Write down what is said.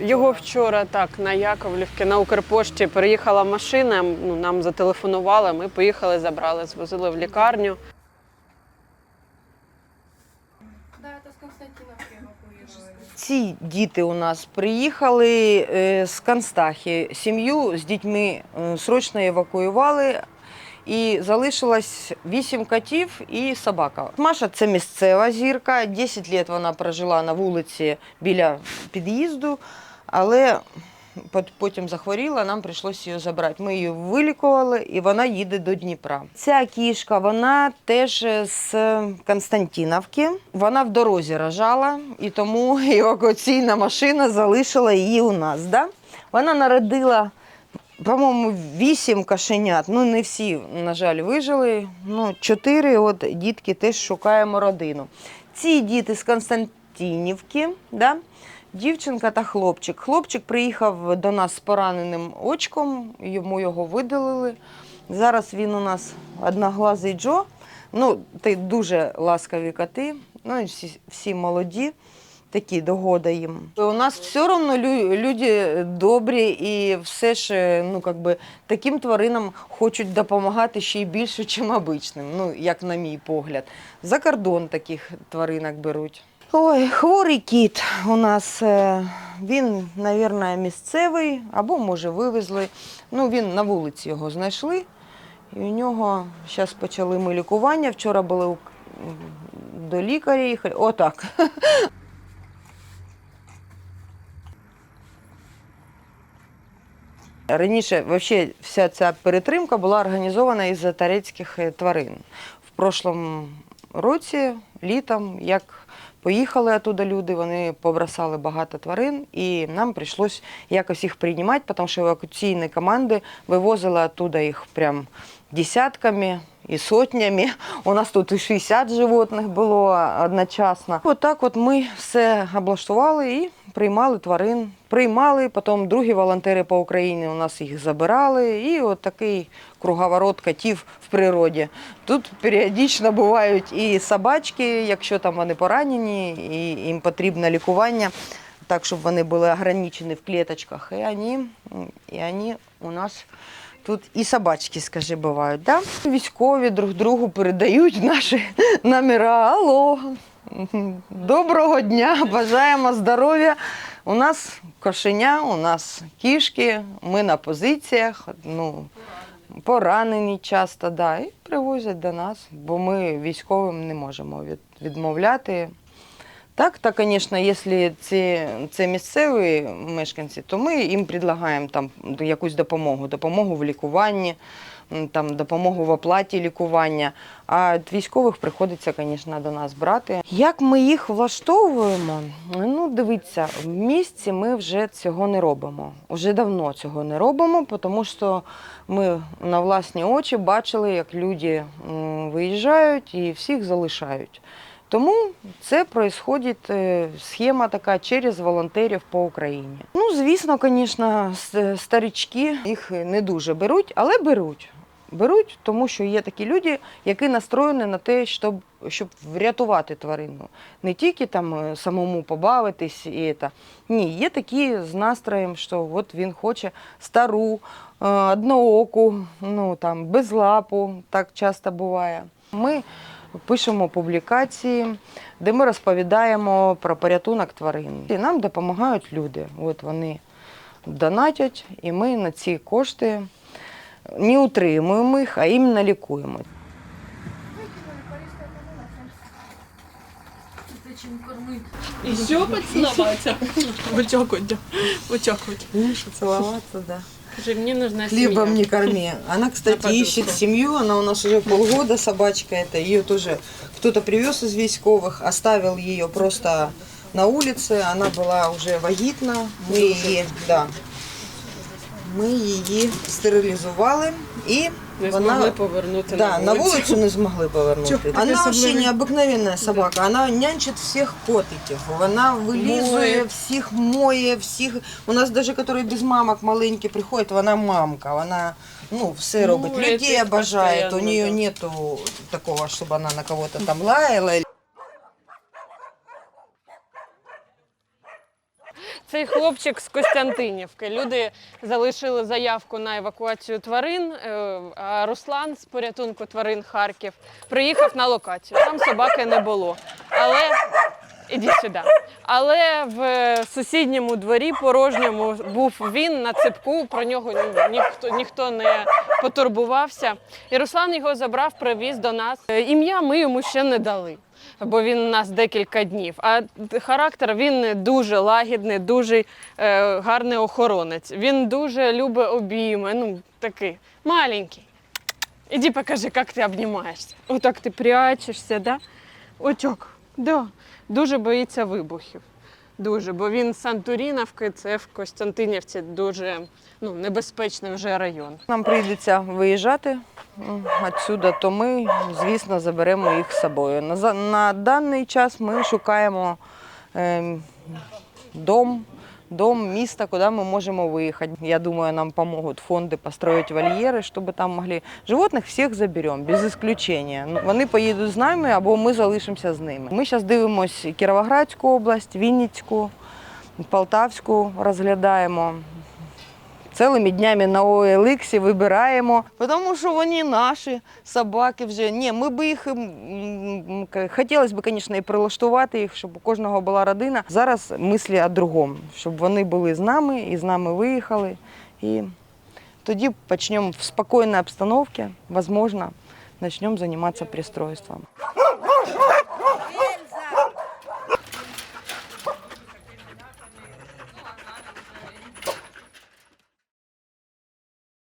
Його вчора так на Яковлівки на Укрпошті приїхала машина. Ну нам зателефонували. Ми поїхали, забрали, звозили в лікарню. Ці діти у нас приїхали е, з Констахи. Сім'ю з дітьми е, срочно евакуювали. І залишилось вісім котів і собака. Маша це місцева зірка. 10 років вона прожила на вулиці біля під'їзду, але потім захворіла, нам прийшлося її забрати. Ми її вилікували і вона їде до Дніпра. Ця кішка, вона теж з Константиновки. Вона в дорозі рожала, і тому евакуаційна машина залишила її у нас. Да? Вона народила по-моєму, вісім кошенят. Ну, не всі, на жаль, вижили. Ну, чотири от дітки теж шукаємо родину. Ці діти з Константинівки, да? Дівчинка та хлопчик. Хлопчик приїхав до нас з пораненим очком, йому його видалили. Зараз він у нас одноглазий Джо. Ну, ти дуже ласкаві коти, ну, всі, всі молоді такі догода їм. У нас все одно лю- люди добрі і все ж ну, как би, таким тваринам хочуть допомагати ще й більше, ніж обичним, ну, як на мій погляд. За кордон таких тваринок беруть. Ой, хворий кіт у нас, е, він, мабуть, місцевий, або, може, вивезли. Ну, він на вулиці його знайшли. І у нього зараз почали ми лікування. Вчора були до лікаря їхали. Отак. Раніше вообще вся ця перетримка була організована із татарецьких е, тварин. В прошлому році, літом, як поїхали оттуда люди, вони побросали багато тварин, і нам прийшлось якось їх приймати, тому що евакуаційні команди вивозили оттуда їх прям десятками і сотнями. У нас тут і 60 животних було одночасно. От так от ми все облаштували і приймали тварин. Приймали, потім другі волонтери по Україні у нас їх забирали. І от такий круговорот котів в природі. Тут періодично бувають і собачки, якщо там вони поранені, і їм потрібно лікування. Так, щоб вони були ограничені в клеточках. І вони, і вони у нас Тут і собачки, скажи, бувають, да? Військові друг другу передають наші номера. Алло, доброго дня, бажаємо здоров'я. У нас кошеня, у нас кішки, ми на позиціях, ну, поранені часто, да, і привозять до нас, бо ми військовим не можемо від, відмовляти. Так, так, звісно, якщо це, це місцеві мешканці, то ми їм предлагаємо там якусь допомогу, допомогу в лікуванні, там, допомогу в оплаті лікування. А військових приходиться, звісно, до нас брати. Як ми їх влаштовуємо? Ну, дивіться, в місті ми вже цього не робимо. Уже давно цього не робимо, тому що ми на власні очі бачили, як люди виїжджають і всіх залишають. Тому це происходить е, схема така через волонтерів по Україні. Ну, звісно, звісно, старички їх не дуже беруть, але беруть. Беруть, тому що є такі люди, які настроєні на те, щоб, щоб врятувати тварину. Не тільки там е, самому побавитись і це. Ні, є такі з настроєм, що от він хоче стару, е, однооку, ну там без лапу, так часто буває. Ми пишемо публікації, де ми розповідаємо про порятунок тварин. І нам допомагають люди. От вони донатять, і ми на ці кошти не утримуємо їх, а іменно лікуємо. І що поцілуватися? Витягуйте. Витягуйте. Поцеловаться, да. Каже, мені нужна Хлебом не корми. Она, кстати, подушку. ищет семью. Она у нас уже полгода, собачка эта. Ее тоже кто-то привез из військовых, оставил ее просто на улице. Она была уже вагітна. Ми її, да, ми її стерилізували і Не вона змогли повернути да, на на вулицю. не змогли повернути. Вона вообще необыкновенная собака. Вона нянчить всіх котиків. Вона вилізує, Моє. всіх моє, всіх. У нас даже, які без мамок маленькі приходять, вона мамка. Вона ну, все робить. Моє Людей тих обожає. У постоянно, нее да. нету такого, щоб вона на кого-то там лаяла. Цей хлопчик з Костянтинівки. Люди залишили заявку на евакуацію тварин. е, А Руслан з порятунку тварин Харків приїхав на локацію. Там собаки не було. Але іди сюди. Але в сусідньому дворі порожньому був він на ципку. Про нього ні- ніхто ніхто не потурбувався. І Руслан його забрав, привіз до нас. Е, Ім'я ми йому ще не дали. Бо він у нас декілька днів. А характер він дуже лагідний, дуже е, гарний охоронець. Він дуже любить обійми. Ну, такий маленький. Іди покажи, як ти обнімаєшся. Отак ти прячешся, да? Отак, да. Дуже боїться вибухів. Дуже, бо він Сантуріновки, це в Костянтинівці дуже ну, небезпечний вже район. Нам прийдеться виїжджати відсюди, то ми, звісно, заберемо їх з собою. На, на даний час ми шукаємо ем, дом, дом, місто, куди ми можемо виїхати. Я думаю, нам допоможуть фонди построїти вольєри, щоб там могли. Животних всіх заберемо, без исключення. Ну, Вони поїдуть з нами або ми залишимося з ними. Ми зараз дивимося Кіровоградську область, Вінницьку, Полтавську розглядаємо цілими днями на OLX вибираємо, тому що вони наші собаки вже. Ні, ми би їх хотілося б, звісно, і прилаштувати їх, щоб у кожного була родина. Зараз мислі о другому, щоб вони були з нами і з нами виїхали. І тоді почнемо в спокійній обстановці, можливо, почнемо займатися пристройством.